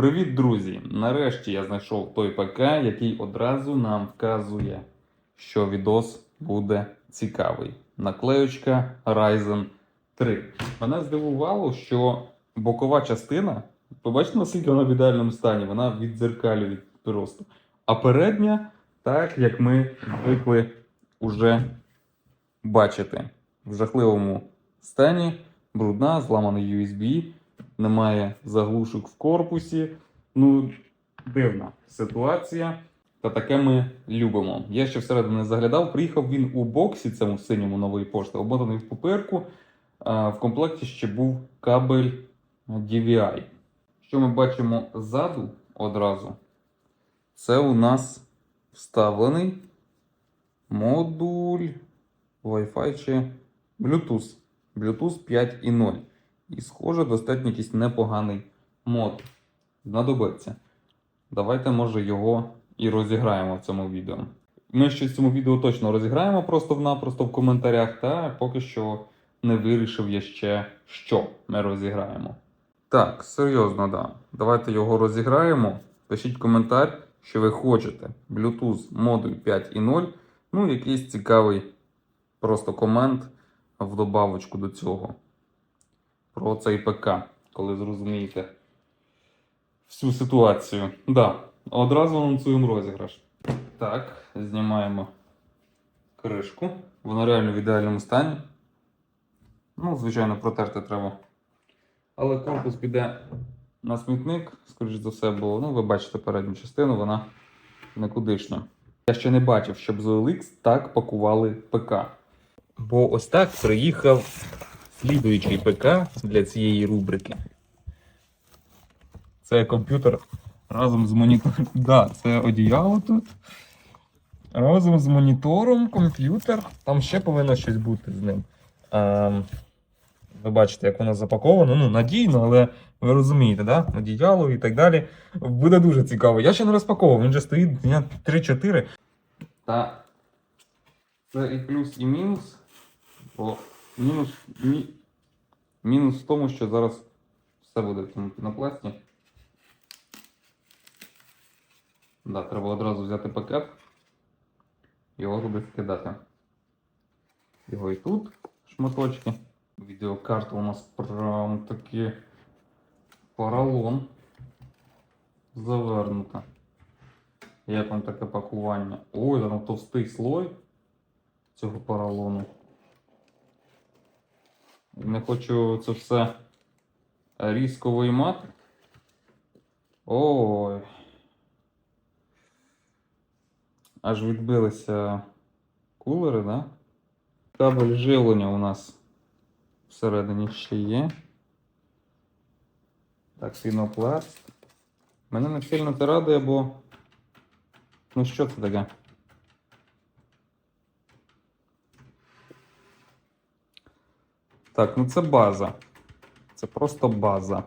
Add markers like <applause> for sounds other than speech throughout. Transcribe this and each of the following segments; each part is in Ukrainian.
Привіт, друзі! Нарешті я знайшов той ПК, який одразу нам вказує, що відос буде цікавий. Наклеючка Ryzen 3. Мене здивувало, що бокова частина, побачите, наскільки вона в ідеальному стані, вона віддзеркалює просто. А передня, так як ми звикли уже бачити, в жахливому стані, брудна, зламаний USB, немає заглушок в корпусі. Ну, дивна ситуація. Та таке ми любимо. Я ще всередину заглядав. Приїхав він у боксі, цьому синьому нової пошти, обмотаний в паперку. В комплекті ще був кабель DVI. Що ми бачимо ззаду одразу? Це у нас вставлений модуль Wi-Fi чи Bluetooth. Bluetooth 5.0. І, схоже, достатньо якийсь непоганий мод. Знадобиться. Давайте, може, його і розіграємо в цьому відео. Ми щось в цьому відео точно розіграємо просто-напросто в коментарях, та поки що не вирішив я ще, що ми розіграємо. Так, серйозно, да. Давайте його розіграємо. Пишіть коментар, що ви хочете. Bluetooth модуль 5.0. Ну, якийсь цікавий просто комент в добавочку до цього. Про цей ПК, коли зрозумієте всю ситуацію. Да, одразу анонсуємо розіграш. Так, знімаємо кришку. Вона реально в ідеальному стані. Ну, звичайно, протерти треба. Але корпус піде на смітник, скоріш за все, бо ну, ви бачите передню частину, вона никудишня. Я ще не бачив, щоб з OLX так пакували ПК. Бо ось так приїхав слідуючий ПК для цієї рубрики. Це комп'ютер разом з монітором. Да, це одіяло тут. Разом з монітором, комп'ютер. Там ще повинно щось бути з ним. Ем, ви бачите, як воно запаковано. Ну, надійно, але ви розумієте, да? Одіяло і так далі. Буде дуже цікаво. Я ще не розпаковував, він же стоїть дня 3-4. Та це і плюс, і мінус. Бо мінус, мі, мінус в тому, що зараз все буде цьому пінопласті. Да, треба одразу взяти пакет. Його туди скидати. Його і тут шматочки. Відеокарта у нас прям таки поролон завернута. Як вам таке пакування? Ой, там товстий слой цього поролону. Не хочу це все різко виймати. Ой. Аж відбилися кулери, да? Кабель живлення у нас всередині ще є. Так, пінопласт. Мене не сильно це радує, бо. Ну що це таке? Так, ну це база. Це просто база.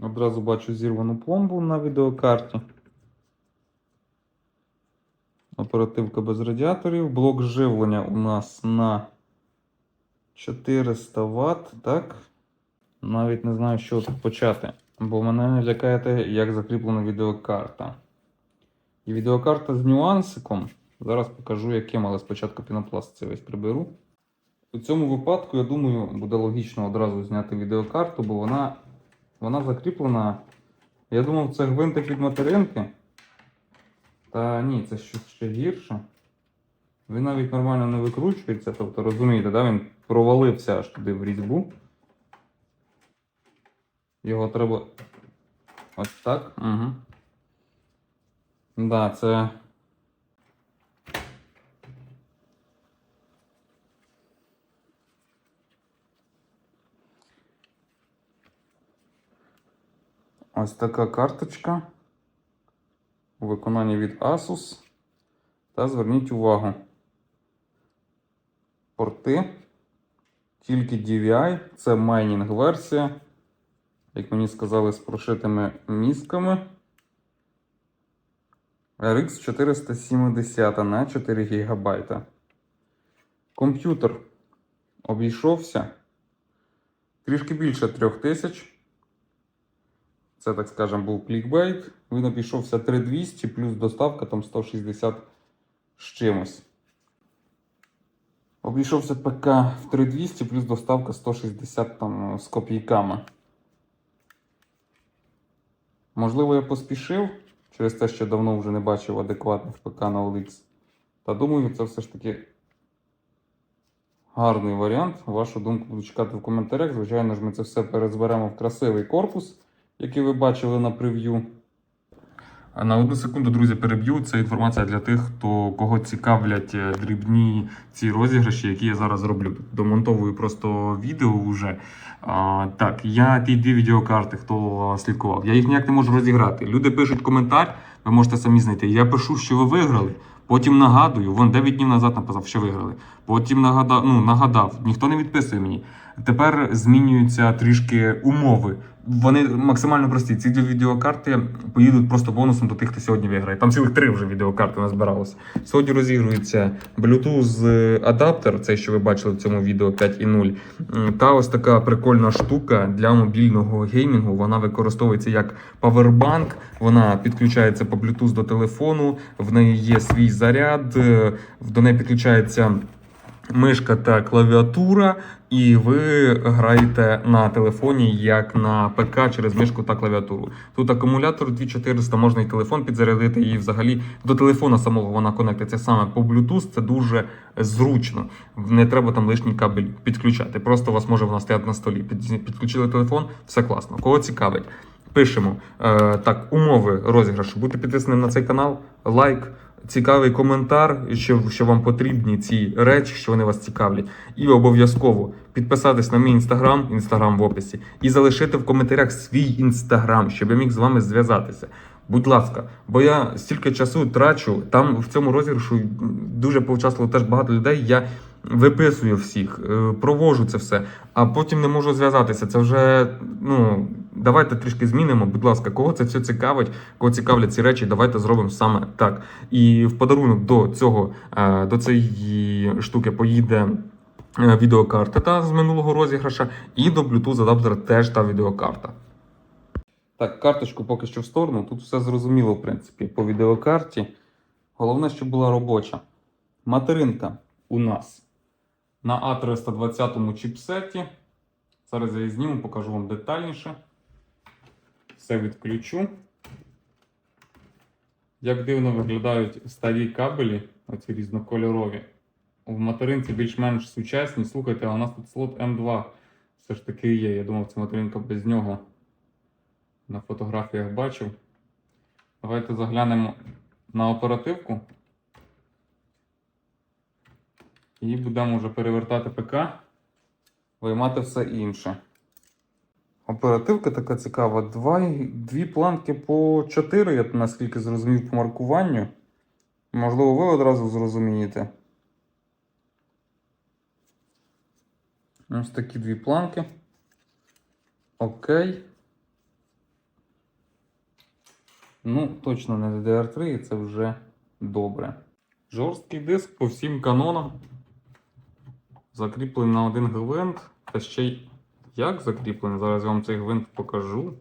Одразу бачу зірвану пломбу на відеокарті. Оперативка без радіаторів. Блок живлення у нас на 400 Вт, так? Навіть не знаю, що тут почати. Бо мене лякає те, як закріплена відеокарта. І відеокарта з нюансиком. Зараз покажу, яким, але спочатку пінопласт цей весь приберу. У цьому випадку, я думаю, буде логічно одразу зняти відеокарту, бо вона, вона закріплена. Я думав, це гвинтик від материнки. Та ні, це щось ще гірше. Він навіть нормально не викручується, тобто розумієте, да? він провалився аж туди в різьбу. Його треба. Ось так. Угу. Да, це. Ось така карточка у виконанні від Asus. Та зверніть увагу. Порти. Тільки DVI, це майнінг версія. Як мені сказали, з прошитими мізками. RX 470 на 4 ГБ. Комп'ютер обійшовся трішки більше 3000. Це, так скажемо, був клікбейт. Він обійшовся 3200 плюс доставка там 160 з чимось. Обійшовся ПК в 3200 плюс доставка 160 там з копійками. Можливо, я поспішив через те, що давно вже не бачив адекватних ПК на OLX. Та думаю, це все ж таки гарний варіант. Вашу думку буду чекати в коментарях. Звичайно ж, ми це все перезберемо в красивий корпус, який ви бачили на прев'ю. На одну секунду, друзі, переб'ю. Це інформація для тих, хто кого цікавлять е, дрібні ці розіграші, які я зараз роблю. Домонтовую просто відео вже. А, так, я ті дві відеокарти, хто слідкував, я їх ніяк не можу розіграти. Люди пишуть коментар, ви можете самі знайти. Я пишу, що ви виграли. Потім нагадую, вон 9 днів назад написав, що виграли. Потім нагадав, ну, нагадав, ніхто не відписує мені. Тепер змінюються трішки умови. Вони максимально прості. Ці дві відеокарти поїдуть просто бонусом до тих, хто сьогодні виграє. Там цілих три вже відеокарти назбиралося. Сьогодні розігрується Bluetooth адаптер, цей, що ви бачили в цьому відео 5.0. М, Та ось така прикольна штука для мобільного геймінгу. Вона використовується як павербанк. Вона підключається по Bluetooth до телефону. В неї є свій заряд, е, до неї підключається мишка та клавіатура, і ви граєте на телефоні як на ПК через мишку та клавіатуру. Тут акумулятор 2400, можна і телефон підзарядити, і взагалі до телефона самого вона конектиться саме по Bluetooth. Це дуже зручно. Не треба там лишній кабель підключати. Просто у вас може вона стояти на столі. Підключили телефон, все класно. Кого цікавить? Пишемо е, так, умови розіграшу. Будьте підписаним на цей канал, лайк, цікавий коментар, що, що вам потрібні ці речі, що вони вас цікавлять. І обов'язково підписатись на мій інстаграм, інстаграм в описі, і залишити в коментарях свій інстаграм, щоб я міг з вами зв'язатися. Будь ласка, бо я стільки часу трачу. Там в цьому розіграшу дуже поучаствувало теж багато людей. Я виписую всіх, е, провожу це все, а потім не можу зв'язатися. Це вже ну давайте трішки змінимо. Будь ласка, кого це все цікавить, кого цікавлять ці речі, давайте зробимо саме так. І в подарунок до цього е, до цієї штуки поїде. е, Відеокарта та з минулого розіграша, і до Bluetooth адаптера теж та відеокарта. Так, карточку поки що в сторону. Тут все зрозуміло, в принципі, по відеокарті. Головне, щоб була робоча. Материнка у нас на А320 чіпсеті. Зараз я її зніму, покажу вам детальніше. Все відключу. Як дивно виглядають старі кабелі, оці різнокольорові. В материнці більш-менш сучасні. Слухайте, а у нас тут слот М2 все ж таки є. Я думав, це материнка без нього. На фотографіях бачив. Давайте заглянемо на оперативку. І будемо вже перевертати ПК, виймати все інше. Оперативка така цікава. Два, дві планки по 4, я наскільки зрозумів по маркуванню. Можливо, ви одразу зрозумієте. Ось такі дві планки. Окей. Ну, точно не DDR3, і це вже добре. Жорсткий диск по всім канонам. Закріплений на один гвинт. Та ще й як закріплений? Зараз я вам цей гвинт покажу.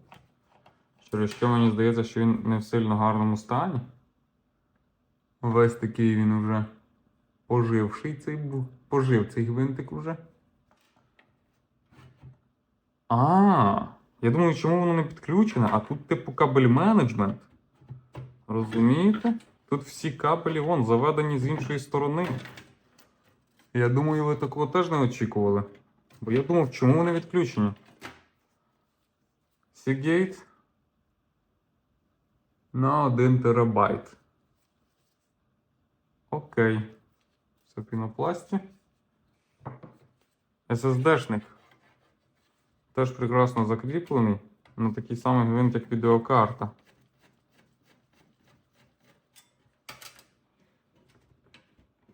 Через що мені здається, що він не в сильно гарному стані. Весь такий він вже поживший цей був. Пожив цей гвинтик вже. А, я думаю, чому воно не підключене, а тут типу кабель менеджмент. Розумієте? Тут всі кабелі вон заведені з іншої сторони. Я думаю, ви такого теж не очікували. Бо я думав, чому вони відключені. Seagate на 1 терабайт. Окей. Все пінопласті. SSD-шник. Теж прекрасно закріплений на такий самий гвинт, як відеокарта.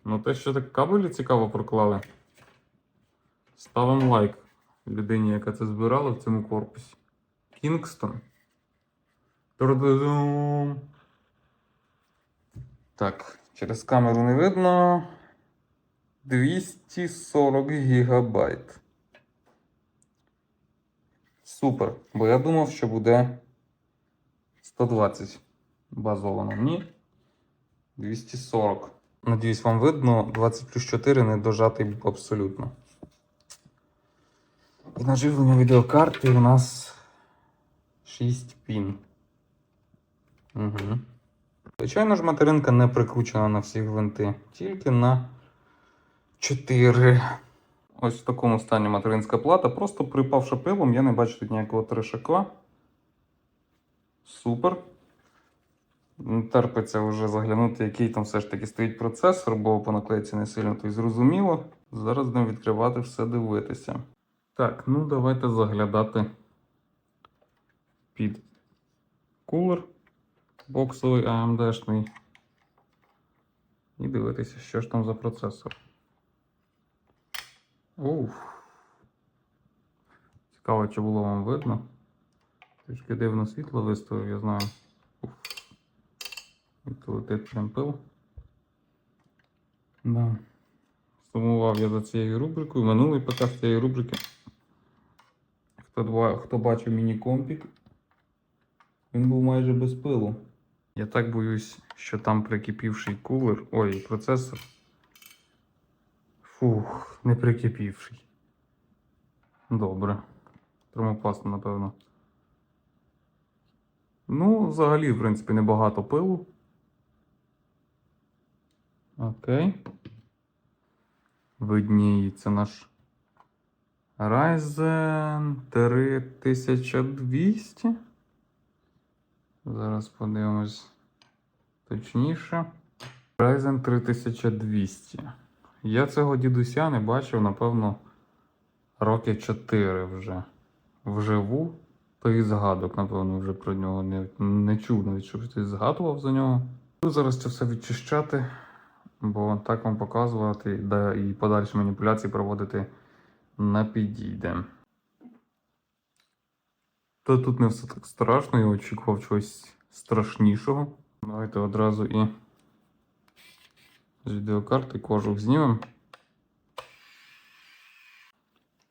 Ну, те, що так кабелі цікаво проклали. Ставимо лайк людині, яка це збирала в цьому корпусі. Кінгстон. Так, через камеру не видно. 240 гігабайт. Супер. Бо я думав, що буде 120 базовано. Ні. 240. Надіюсь, вам видно, 20 плюс 4 не дожатий абсолютно. І на живлення відеокарти у нас 6 пін. Угу. Звичайно ж, материнка не прикручена на всі гвинти, тільки на 4. Ось в такому стані материнська плата. Просто припавши пилом, я не бачу тут ніякого трешака. Супер. Терпиться вже заглянути, який там все ж таки стоїть процесор, бо по наклейці не сильно то й зрозуміло. Зараз будемо відкривати все дивитися. Так, ну давайте заглядати під кулер боксовий AMD-шний. І дивитися, що ж там за процесор. Уф. Цікаво, чи було вам видно. Трішки дивно світло виставив, я знаю. Уф. То летить прям пил. Да. Сумував я за цією рубрикою. Минулий показ цієї рубрики. Хто, хто бачив міні-компік, він був майже без пилу. Я так боюсь, що там прикипівший кулер. Ой, процесор. Фух, не прикипівший. Добре. Термопаста, напевно. Ну, взагалі, в принципі, небагато пилу. Окей. Видніється наш Ryzen 3200. Зараз подивимось точніше. Ryzen 3200. Я цього дідуся не бачив, напевно, роки 4 вже. Вживу, то і згадок, напевно, вже про нього не, не чув, навіть щоб хтось згадував за нього. Буду зараз це все відчищати, бо так вам показувати, да і подальші маніпуляції проводити не підійде. Та тут не все так страшно, я очікував чогось страшнішого. Давайте одразу і з відеокарти кожух знімемо.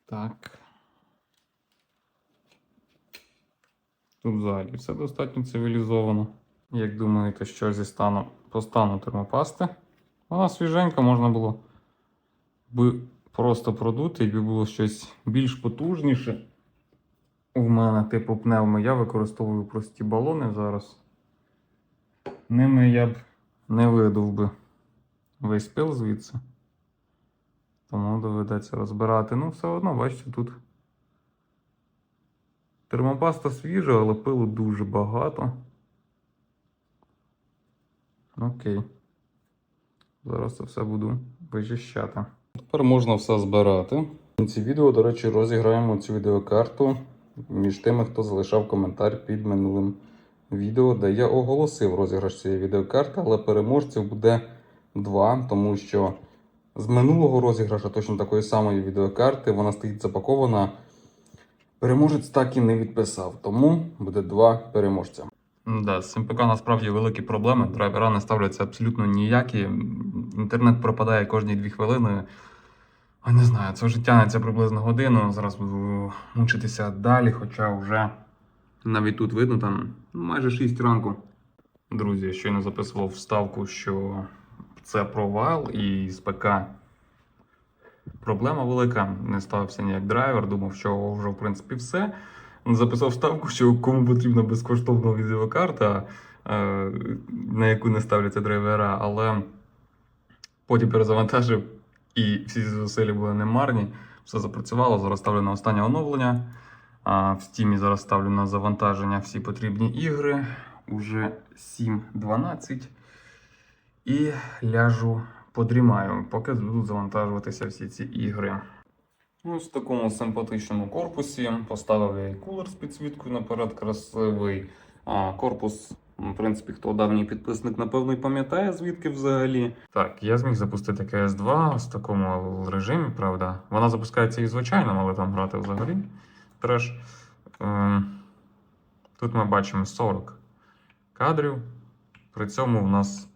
Так. Тут взагалі все достатньо цивілізовано. Як думаєте, що зі стану по стану термопасти? Вона свіженька, можна було би просто продути, якби було щось більш потужніше. У мене типу пневми, я використовую прості балони зараз. Ними я б не видув би весь пил звідси. Тому доведеться розбирати. Ну, все одно, бачите, тут термопаста свіжа, але пилу дуже багато. Окей. Зараз це все буду вичищати. Тепер можна все збирати. В кінці відео, до речі, розіграємо цю відеокарту між тими, хто залишав коментар під минулим відео, де я оголосив розіграш цієї відеокарти, але переможців буде два, тому що з минулого розіграша точно такої самої відеокарти вона стоїть запакована. Переможець так і не відписав, тому буде два переможця. Да, з цим ПК насправді великі проблеми. Драйвера не ставляться абсолютно ніякі. Інтернет пропадає кожні дві хвилини. Ой, не знаю, це вже тягнеться приблизно годину. Зараз буду мучитися далі, хоча вже навіть тут видно там майже 6 ранку. Друзі, щойно записував вставку, що це провал і з ПК проблема велика. Не ставився ніяк драйвер, думав, що вже в принципі все. Записав вставку, що кому потрібна безкоштовна відеокарта, е, на яку не ставляться драйвера, але потім перезавантажив і всі зусилля були немарні. Все запрацювало. Зараз ставлю на останнє оновлення. А в Steam зараз ставлю на завантаження всі потрібні ігри. Уже 7.12. І ляжу подрімаю, поки будуть завантажуватися всі ці ігри. Ось в такому симпатичному корпусі поставив я і кулер з підсвіткою наперед красивий. А корпус, в принципі, хто давній підписник, напевно, і пам'ятає, звідки взагалі. Так, я зміг запустити CS2 в такому режимі, правда. Вона запускається і звичайно, але там грати взагалі треш. Е, Тут ми бачимо 40 кадрів. При цьому в нас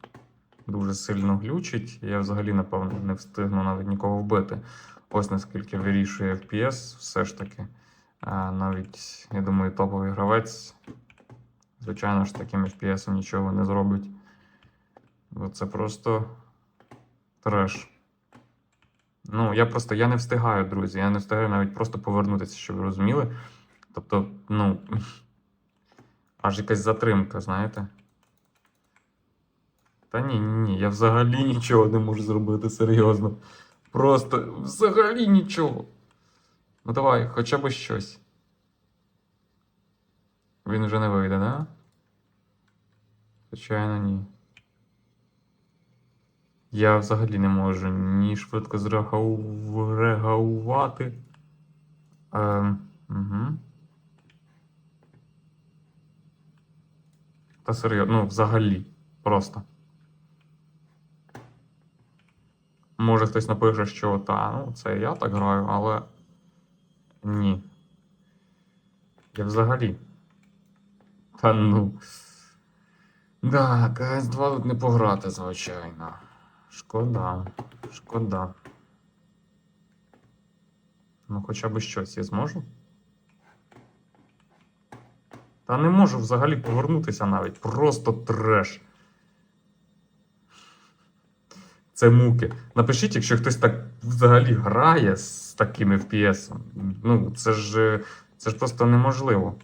дуже сильно глючить. Я взагалі, напевно, не встигну навіть нікого вбити. Ось наскільки вирішує FPS, все ж таки. Навіть, я думаю, топовий гравець Звичайно ж, таким FPS нічого не зробить. Це просто треш. Ну, я просто я не встигаю, друзі. Я не встигаю навіть просто повернутися, щоб ви розуміли. Тобто, ну. <laughs> Аж якась затримка, знаєте? Та ні, ні, ні, я взагалі нічого не можу зробити, серйозно. Просто взагалі нічого. Ну давай, хоча б щось. Він вже не вийде, да? Звичайно, ні. Я взагалі не можу ні швидко зреагу- зреагувати. Ем, угу. Та серйозно, ну, взагалі. Просто. Може хтось напише, що та, ну, це я так граю, але. Ні. Я взагалі. Та ну. Да, КС2 тут не пограти, звичайно. Шкода. Шкода. Ну, хоча б щось я зможу. Та не можу взагалі повернутися навіть. Просто треш. Це муки. Напишіть, якщо хтось так взагалі грає з такими FPS. Ну, це ж, це ж просто неможливо.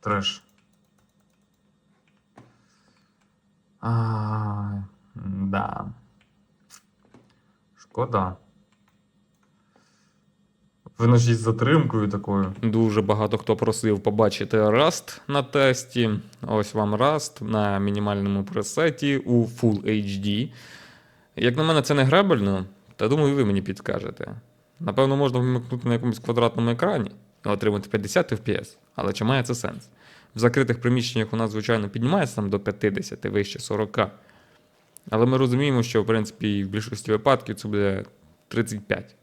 Треш. А, да. Шкода. Воно ж із затримкою такою. Дуже багато хто просив побачити Rust на тесті. Ось вам Rust на мінімальному пресеті у Full HD. Як на мене, це не грабельно, та думаю, ви мені підкажете. Напевно, можна вмикнути на якомусь квадратному екрані отримати 50 FPS, але чи має це сенс? В закритих приміщеннях у нас, звичайно, піднімається там до 50, вище 40. Але ми розуміємо, що в принципі в більшості випадків це буде 35.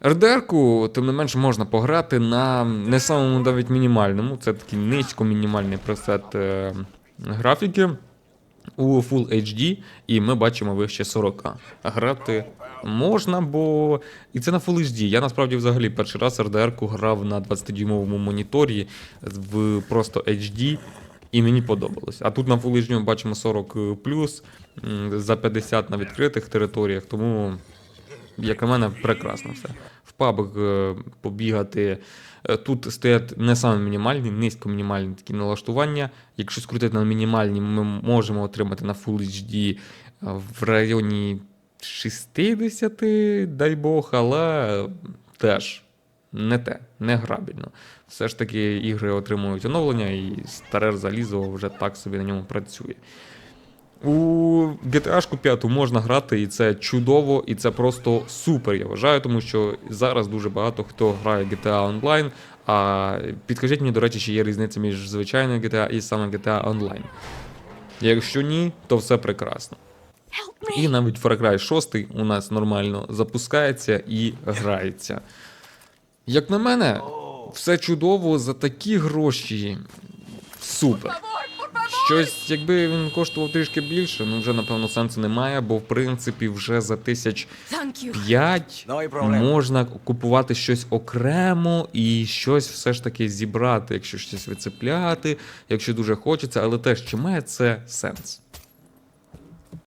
RDR-ку, тим не менше, можна пограти на не самому навіть мінімальному. Це такий низько-мінімальний пресет е, графіки у Full HD, і ми бачимо вище 40. Грати можна, бо. І це на Full HD. Я насправді взагалі перший раз RDR-ку грав на 20-дюймовому моніторі в просто HD. І мені подобалось. А тут на Full ми бачимо 40 плюс за 50 на відкритих територіях, тому як на мене, прекрасно все. В пабах е, побігати. Е, Тут стоять не саме мінімальні, низько мінімальні такі налаштування. Якщо скрутити на мінімальні, ми можемо отримати на Full HD в районі 60, дай Бог, але теж не те, не грабельно. Все ж таки ігри отримують оновлення, і старе залізо вже так собі на ньому працює. У GTA 5 можна грати, і це чудово, і це просто супер. Я вважаю, тому що зараз дуже багато хто грає GTA Online. А підкажіть мені, до речі, чи є різниця між звичайною GTA і саме GTA Online. Якщо ні, то все прекрасно. І навіть Far Cry 6 у нас нормально запускається і грається. Як на мене, все чудово за такі гроші. Супер. Щось, якби він коштував трішки більше, ну вже напевно сенсу немає, бо в принципі вже за тисяч п'ять можна купувати щось окремо і щось все ж таки зібрати, якщо щось вицепляти, якщо дуже хочеться, але теж чи має це сенс?